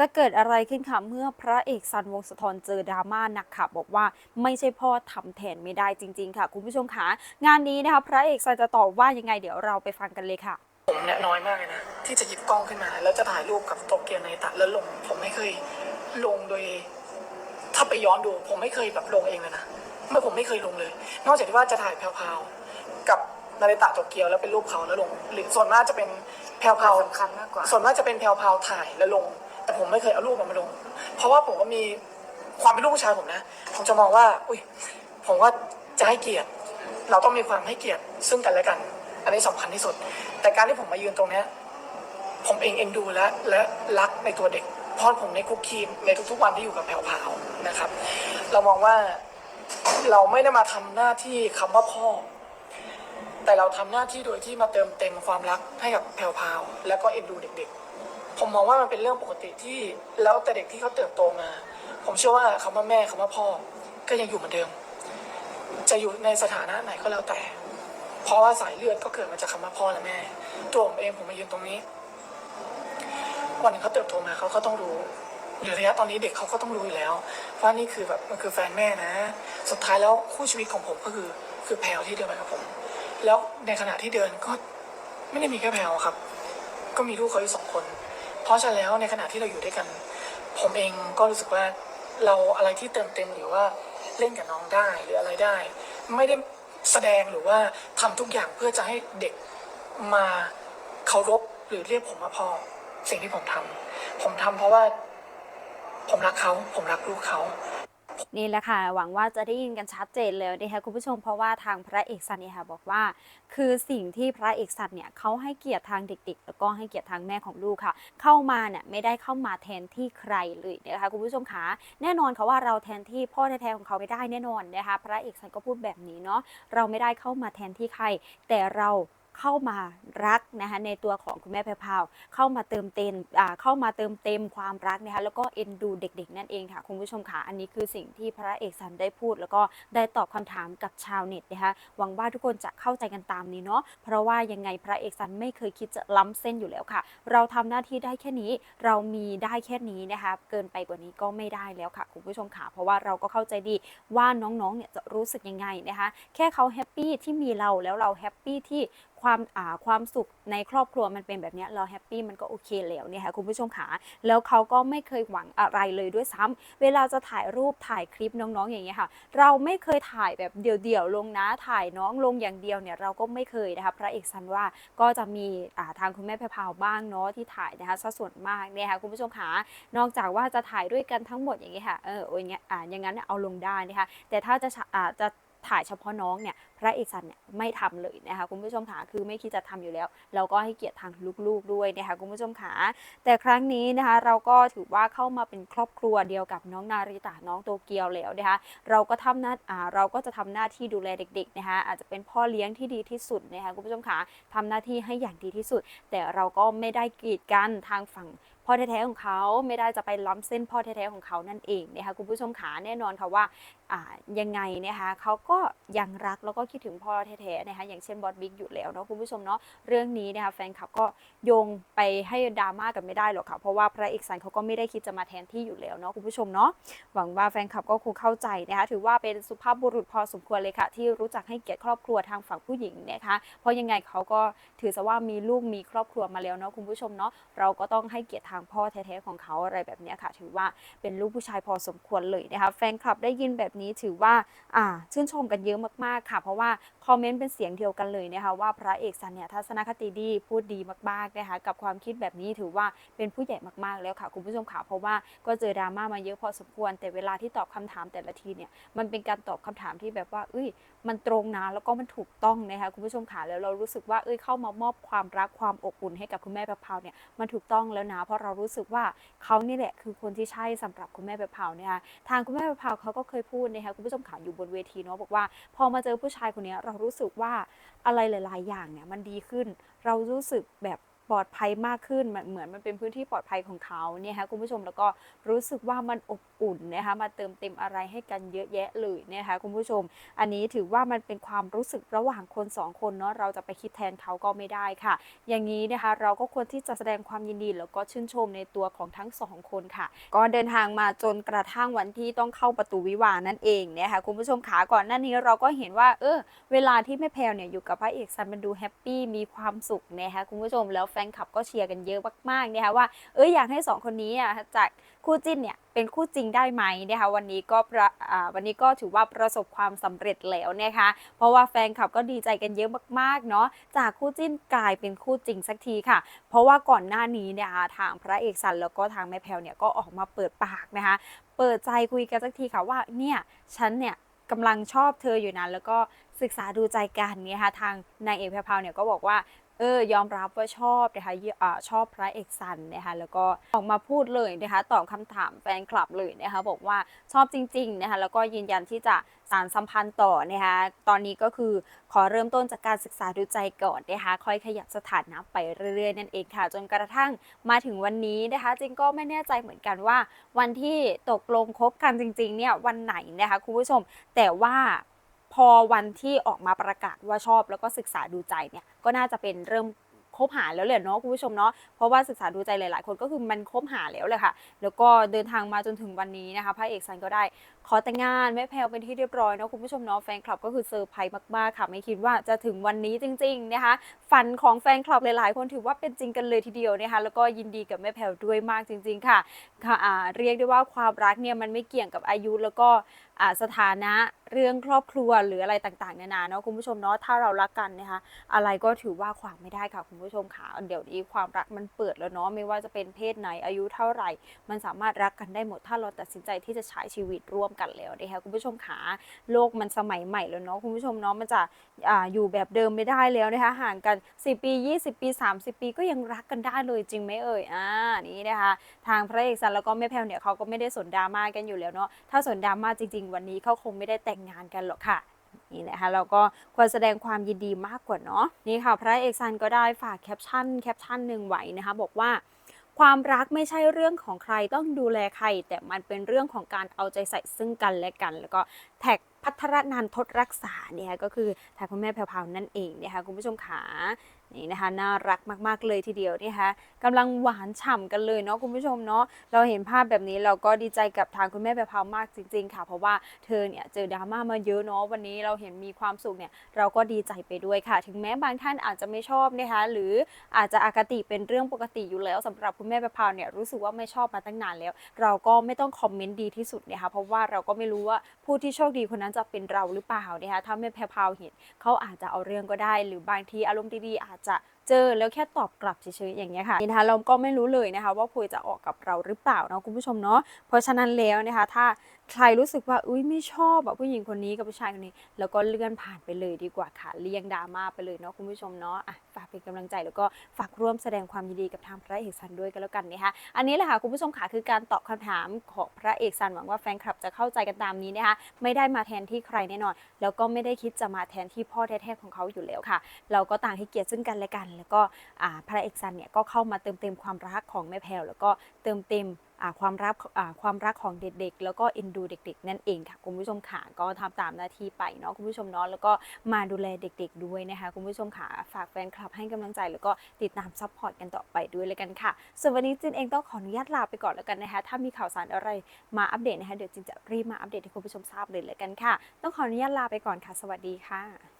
จะเกิดอะไรขึ้นค่ะเมื่อพระเอกสันวงศ์สะทรเจอดราม่าหนักค่ะ บอกว่าไม่ใช่พ่อทำแทนไม่ได้จริง ๆ ค่ะ คุณผู้ชมคะงานนี้นะคะพระเอกสันจะตอบว่ายังไงเดี๋ยวเราไปฟังกันเลยค่ะ ผมเนี่ยน้อยมากเลยนะ ที่จะหยิบกล้องขึ้นมา แล้วจะถ่ายรูปกับโตเกียวในตะแล้วลงผมไม่เคยลงโดย ถ้าไปย้อนดูผมไม่เคยแบบลงเองเลยนะไม่ผมไม่เคยลงเลย นอกจากที่ว่าจะถ่ายแพรวๆกับนาริตะโตเกียวแล้วเป็นรูปเขาแล้วลง หรือส่วนมากจะเป็นแพรวๆสำคัญมากกว่าส่วนมากจะเป็นแพรวๆถ่ายแล้วลง แต่ผมไม่เคยเอารูปมันมาลง เพราะว่าผมก็มีความเป็นลูกผู้ชายผมนะ ผมจะมองว่า อุ้ย ผมว่าจะให้เกียรติ เราต้องมีความให้เกียรติซึ่งกันและกัน อันนี้สำคัญที่สุด แต่การที่ผมมายืนตรงเนี้ยผมเองเอ็นดูและและรักในตัวเด็กพราะผมในคุกคีในทุกๆวันที่อยู่กับแพรวพาวนะครับ เรามองว่าเราไม่ได้มาทำหน้าที่คำว่าพ่อ แต่เราทำหน้าที่โดยที่มาเติมเต็มความรักให้กับแพรวพาว แล้วก็เอ็นดูเด็กๆ ผมมองว่ามันเป็นเรื่องปกติที่แล้วแต่เด็กที่เขาเติบโตมา ผมเชื่อว่าคำว่าแม่คำว่าพ่อก็ยังอยู่เหมือนเดิม จะอยู่ในสถานะไหนก็แล้วแต่ เพราะว่าสายเลือดก็เกิดมาจากคำว่าพ่อและแม่ ตัวผมเองผมมายืนตรงนี้ วันหนึงเขาเติบโตมาเขาก็ต้องรู้หรือระยะตอนนี้เด็กเขาก็ต้องรู้อยู่แล้วว่านี่คือแบบมันคือแฟนแม่นะ สุดท้ายแล้วคู่ชีวิตของผมก็คือคือแพลวที่เดินไปกับผม แล้วในขณะที่เดินก็ไม่ได้มีแค่แพลวครับ ก็มีลูกเขาอยู่สองคน ราะฉะนั้นแล้วในขณะที่เราอยู่ด้วยกัน ผมเองก็รู้สึกว่าเราอะไรที่เติมเต็มหรือว่าเล่นกับน้องได้หรืออะไรได้ ไม่ได้แสดงหรือว่าทำทุกอย่างเพื่อจะให้เด็กมาเคารพหรือเรียกผมว่าพ่อสิ่งที่ผมทำผมทำเพราะว่าผมรักเขา ผมรักลูกเขา นี่แหละค่ะ หวังว่าจะได้ยินกันชัดเจนเลยนะคะคุณผู้ชมเพราะว่าทางพระเอกสันเนี่ยค่ะบอกว่า คือสิ่งที่พระเอกสันเนี่ยเขาให้เกียรติทางเด็กๆ แล้วก็ให้เกียรติทางแม่ของลูกค่ะ เข้ามาเนี่ยไม่ได้เข้ามาแทนที่ใครเลยนะคะคุณผู้ชมคะแน่นอนค่ะว่าเราแทนที่พ่อแท้ๆของเขาไม่ได้แน่นอนนะคะพระเอกสันก็พูดแบบนี้เนาะเราไม่ได้เข้ามาแทนที่ใคร แต่เรา เข้ามารักนะคะในตัวของคุณแม่แพรพาวเข้ามาเติมเต็มเข้ามาเติมเต็มความรักนะคะแล้วก็เอ็นดูเด็กๆ นั่นเองค่ะคุณผู้ชมค่ะอันนี้คือสิ่งที่พระเอกสันได้พูด แล้วก็ได้ตอบคำถามกับชาวเน็ตนะคะหวังว่าทุกคนจะเข้าใจกันตามนี้เนาะเพราะว่ายังไงพระเอกสันไม่เคยคิดจะล้ำเส้นอยู่แล้วค่ะ เราทำหน้าที่ได้แค่นี้เรามีได้แค่นี้นะคะเกินไปกว่านี้ก็ไม่ได้แล้วค่ะคุณผู้ชมค่ะเพราะว่าเราก็เข้าใจดีว่าน้องๆเนี่ยจะรู้สึกยังไงนะคะแค่เขาแฮปปี้ที่มีเราแล้วเราแฮปปี้ที่ ความอ่าความสุขในครอบครัวมันเป็นแบบนี้เราแฮปปี้มันก็โอเคแล้วเนี่ยค่ะคุณผู้ชมค่ะแล้วเขาก็ไม่เคยหวังอะไรเลยด้วยซ้ำเวลาจะถ่ายรูปถ่ายคลิปน้องๆอย่างเงี้ยค่ะ เราไม่เคยถ่ายแบบเดี่ยวๆลงนะถ่ายน้องลงอย่างเดียวเนี่ยเราก็ไม่เคยนะคะพระเอกซันว่าก็จะมีอ่าทางคุณแม่แพรพาวบ้างเนาะที่ถ่ายนะคะซะส่วนมากเนี่ยค่ะคุณผู้ชมค่ะนอกจากว่าจะถ่ายด้วยกันทั้งหมดอย่างเงี้ยค่ะเออโอ้ยเงี้ยอ่าอย่างนั้นเอาลงได้นะคะแต่ถ้าจะฉะอ่าจะ ถ่ายเฉพาะน้องเนี่ยพระเอกสันเนี่ยไม่ทำเลยนะคะคุณผู้ชมค่ะคือไม่คิดจะทำอยู่แล้ว เราก็ให้เกียรติทางลูกๆด้วยนะคะคุณผู้ชมค่ะแต่ครั้งนี้นะคะเราก็ถือว่าเข้ามาเป็นครอบครัวเดียวกับน้องนาริตะน้องโตเกียวแล้วนะคะเราก็ทำหน้าอ่าเราก็จะทำหน้าที่ดูแลเด็กๆนะคะอาจจะเป็นพ่อเลี้ยงที่ดีที่สุดนะคะคุณผู้ชมค่ะทำหน้าที่ให้อย่างดีที่สุด แต่เราก็ไม่ได้กีดกันทางฝั่งพ่อแท้ๆของเขาไม่ได้จะไปล้ำเส้นพ่อแท้ๆของเขานั่นเองนะคะคุณผู้ชมขาแน่นอนค่ะว่า ยังไงนะคะเขาก็ยังรักแล้วก็คิดถึงพ่อแท้ๆนะคะอย่างเช่นบอสบิ๊กอยู่แล้วเนาะคุณผู้ชมเนาะเรื่องนี้นะคะแฟนคลับก็โยงไปให้ดราม่ากันไม่ได้หรอกค่ะเพราะว่าพระเอกสันเขาก็ไม่ได้คิดจะมาแทนที่อยู่แล้วเนาะคุณผู้ชมเนาะหวังว่าแฟนคลับก็คงเข้าใจนะคะถือว่าเป็นสุภาพบุรุษพอสมควรเลยค่ะ ที่รู้จักให้เกียรติครอบครัวทางฝั่งผู้หญิงนะคะเพราะยังไงเขาก็ถือซะว่ามีลูกมีครอบครัวมาแล้วเนาะคุณผู้ชมเนาะเราก็ต้องให้เกียรติทางพ่อแท้ๆของเขาอะไรแบบนี้ค่ะ ถือว่าเป็นลูกผู้ชายพอสมควรเลยนะคะแฟนคลับได้ยินแบบนี้ถือว่าอ่าชื่นชมกันเยอะมากๆค่ะ เพราะว่า อมเมนต์เป็นเสียงเดียวกันเลยนะคะว่าพระเอกสันเนี่ยทัศนคติดีพูดดีมากๆนะคะกับความคิดแบบนี้ถือว่าเป็นผู้ใหญ่มากๆแล้วค่ะคุณผู้ชมค่ะเพราะว่าก็เจอดราม่ามาเยอะพอสมควร แต่เวลาที่ตอบคำถามแต่ละทีเนี่ยมันเป็นการตอบคำถามที่แบบว่าเอ้ยมันตรงนะแล้วก็มันถูกต้องนะคะคุณผู้ชมค่ะแล้วเรารู้สึกว่าเอ้ยเข้ามามอบความรักความอบอุ่นให้กับคุณแม่ประเพาเนี่ยมันถูกต้องแล้วนะเพราะเรารู้สึกว่าเขานี่แหละคือคนที่ใช่สำหรับคุณแม่ประเพาเนี่ยค่ะทางคุณแม่ประเพาเขาก็เคยพูดนะคะคุณผู้ชมค่ะอยู่บนเวทีเนาะบอกว่า พอมาเจอผู้ชายคนนี้เรารู้สึกว่าอะไรหลาย ๆ อย่างเนี่ยมันดีขึ้น เรารู้สึกแบบ ปลอดภัยมากขึ้นเหมือนเหมือนมันเป็นพื้นที่ปลอดภัยของเขาเนี่ยคะคุณผู้ชมแล้วก็รู้สึกว่ามันอบอุ่นนะคะมาเติมเต็มอะไรให้กันเยอะแยะเลยนะคะคุณผู้ชม อันนี้ถือว่ามันเป็นความรู้สึกระหว่างคนสองคนเนาะเราจะไปคิดแทนเขาก็ไม่ได้ค่ะ อย่างนี้นะคะเราก็ควรที่จะแสดงความยินดีแล้วก็ชื่นชมในตัวของทั้งสองคนค่ะ ก็เดินทางมาจนกระทั่งวันที่ต้องเข้าประตูวิวานั่นเองนะคะคุณผู้ชมขาก่อนหน้านี้เราก็เห็นว่าเออเวลาที่แม่แพลวเนี่ยอยู่กับพระเอกซันมันดูแฮปปี้มีความสุขนะคะคุณผู้ชมแล้วแฟนคลับก็เชียร์กันเยอะมากๆนะคะว่าเอออยากให้สองคนนี้อะจากคู่จิ้นเนี่ยเป็นคู่จริงได้ไหมนะคะวันนี้ก็ประวันนี้ก็ถือว่าประสบความสำเร็จแล้วนะคะเพราะว่าแฟนคลับก็ดีใจกันเยอะมากๆเนาะจากคู่จิ้นกลายเป็นคู่จริงสักทีค่ะ เพราะว่าก่อนหน้านี้เนี่ยทางพระเอกสันแล้วก็ทางแม่แพลวเนี่ยก็ออกมาเปิดปากนะคะ เปิดใจคุยกันสักทีค่ะว่าเนี่ยฉันเนี่ยกำลังชอบเธออยู่นะแล้วก็ศึกษาดูใจกันเนี่ยค่ะทางนางเอกแพรพาวเนี่ยก็บอกว่า เออยอมรับว่าชอบนะคะอ่าชอบพระเอกสันนะคะแล้วก็ออกมาพูดเลยนะคะตอบคำถามแฟนคลับเลยนะคะบอกว่าชอบจริงๆนะคะแล้วก็ยืนยันที่จะสารสัมพันธ์ต่อนะคะตอนนี้ก็คือขอเริ่มต้นจากการศึกษาดูใจก่อนนะคะค่อยขยับสถานะไปเรื่อยๆ นั่นเองค่ะ จนกระทั่งมาถึงวันนี้นะคะจริงก็ไม่แน่ใจเหมือนกันว่า วันที่ตกลงคบกันจริงๆเนี่ยวันไหนนะคะคุณผู้ชมแต่ว่า พอวันที่ออกมาประกาศว่าชอบแล้วก็ศึกษาดูใจเนี่ยก็น่าจะเป็นเริ่มคบหาแล้วเลยเนาะคุณผู้ชมเนาะเพราะว่าศึกษาดูใจหลาย ๆ คนก็คือมันคบหาแล้วเลยค่ะ แล้วก็เดินทางมาจนถึงวันนี้นะคะพระเอกซันก็ได้ขอแต่งงานแม่แพลวเป็นที่เรียบร้อยเนาะคุณผู้ชมเนาะแฟนคลับก็คือเซอร์ไพรส์มากๆค่ะ ไม่คิดว่าจะถึงวันนี้จริงๆนะคะฝันของแฟนคลับหลายๆ คนถือว่าเป็นจริงกันเลยทีเดียวนะคะแล้วก็ยินดีกับแม่แพลวด้วยมากจริง ๆ ค่ะค่ะเรียกได้ว่าความรักเนี่ยมันไม่เกี่ยงกับอายุแล้วก็สถานะเรื่องครอบครัวหรืออะไรต่างๆนานาเนาะคุณผู้ชมเนาะถ้าเรารักกันนะคะอะไรก็ถือว่าขวางไม่ได้ค่ะคุณผู้ชมค่ะเดี๋ยวนี้ความรักมันเปิดแล้วเนาะไม่ว่าจะเป็นเพศไหนอายุเท่าไหร่ มันสามารถรักกันได้หมดถ้าเราตัดสินใจที่จะใช้ชีวิตร่วมกันแล้วนะคะคุณผู้ชมค่ะโลกมันสมัยใหม่แล้วเนาะคุณผู้ชมเนาะมันจะออยู่แบบเดิมไม่ได้แล้วนะคะห่างกัน 10 ปี 20 ปี 30 ปีก็ยังรักกันได้เลยจริงไหมเอ่ยอ่านี่นะคะทางพระเอกสันแล้วก็แม่แพลวเนี่ยเขาก็ไม่ได้สนดราม่ากันอยู่แล้วเนาะถ้าสนดราม่าจริง ๆ วันนี้เขาคงไม่ได้แต่งงานกันหรอกค่ะนี่นะคะเราก็ควรแสดงความยินดีมากกว่าเนาะนี่ค่ะพระเอกซันก็ได้ฝากแคปชั่นแคปชั่นหนึ่งไว้นะคะบอกว่า ความรักไม่ใช่เรื่องของใครต้องดูแลใคร แต่มันเป็นเรื่องของการเอาใจใส่ซึ่งกันและกัน แล้วก็แท็กพัทรนันทศรักษาเนี่ยก็คือแท็กคุณแม่แพรวๆนั่นเองนะคะคุณผู้ชมขา นี่นะคะน่ารักมากๆเลยทีเดียวนะคะกำลังหวานฉ่ำกันเลยเนาะคุณผู้ชมเนาะเราเห็นภาพแบบนี้เราก็ดีใจกับทางคุณแม่แพรวมากจริง ๆ ค่ะ เพราะว่าเธอเนี่ยเจอดราม่ามาเยอะเนาะวันนี้เราเห็นมีความสุขเนี่ยเราก็ดีใจไปด้วยค่ะ ถึงแม้บางท่านอาจจะไม่ชอบนะคะหรืออาจจะอคติเป็นเรื่องปกติอยู่แล้วสำหรับคุณแม่แพรวเนี่ยรู้สึกว่าไม่ชอบมาตั้งนานแล้ว เราก็ไม่ต้องคอมเมนต์ดีที่สุดนะคะเพราะว่าเราก็ไม่รู้ว่าผู้ที่โชคดีคนนั้นจะเป็นเราหรือเปล่านะคะถ้าแม่แพราวเห็นเขาอาจจะเอาเรื่องก็ได้ หรือบางทีอารมณ์ดีๆอาจจะเจอแล้วแค่ตอบกลับเฉยๆอย่างเงี้ยค่ะนี่นะคะเราก็ไม่รู้เลยนะคะ ว่าคุยจะออกกับเราหรือเปล่าเนาะคุณผู้ชมเนาะเพราะฉะนั้นแล้วนะคะ ถ้า ใครรู้สึกว่าอุ้ยไม่ชอบแบบผู้หญิงคนนี้กับผู้ชายคนนี้ แล้วก็เลื่อนผ่านไปเลยดีกว่าค่ะเลี่ยงดราม่าไปเลยเนาะคุณผู้ชมเนาะอะฝากเป็นกำลังใจแล้วก็ฝากร่วมแสดงความยินดีกับทางพระเอกซันด้วยกันแล้วกันนะคะอันนี้แหละค่ะคุณผู้ชมค่ะคือการตอบคำถามของพระเอกซันหวังว่าแฟนคลับจะเข้าใจกันตามนี้นะคะไม่ได้มาแทนที่ใครแน่นอน แล้วก็ไม่ได้คิดจะมาแทนที่พ่อแท้ๆของเขาอยู่แล้วค่ะ เราก็ต่างให้เกียรติซึ่งกันและกัน แล้วก็พระเอกซันเนี่ยก็เข้ามาเติมเต็มความรักของแม่แพรวแล้วก็เติมเต็ม ความรักความรักของเด็กๆ แล้วก็เอ็นดูเด็ก ๆ นั่นเองค่ะคุณผู้ชมค่ะก็ทำตามหน้าที่ไปเนาะคุณผู้ชมเนาะแล้วก็มาดูแลเด็ก ๆ ด้วยนะคะคุณผู้ชมค่ะฝากแฟนคลับให้กำลังใจแล้วก็ติดตามซัพพอร์ตกันต่อไปด้วยเลยกันค่ะส่วนวันนี้จินเองต้องขออนุญาตลาไปก่อนแล้วกันนะคะถ้ามีข่าวสารอะไรมาอัปเดตนะคะเดี๋ยวจินจะรีบมาอัปเดตให้คุณผู้ชมทราบเลยเลยกันค่ะ ต้องขออนุญาตลาไปก่อนค่ะ สวัสดีค่ะ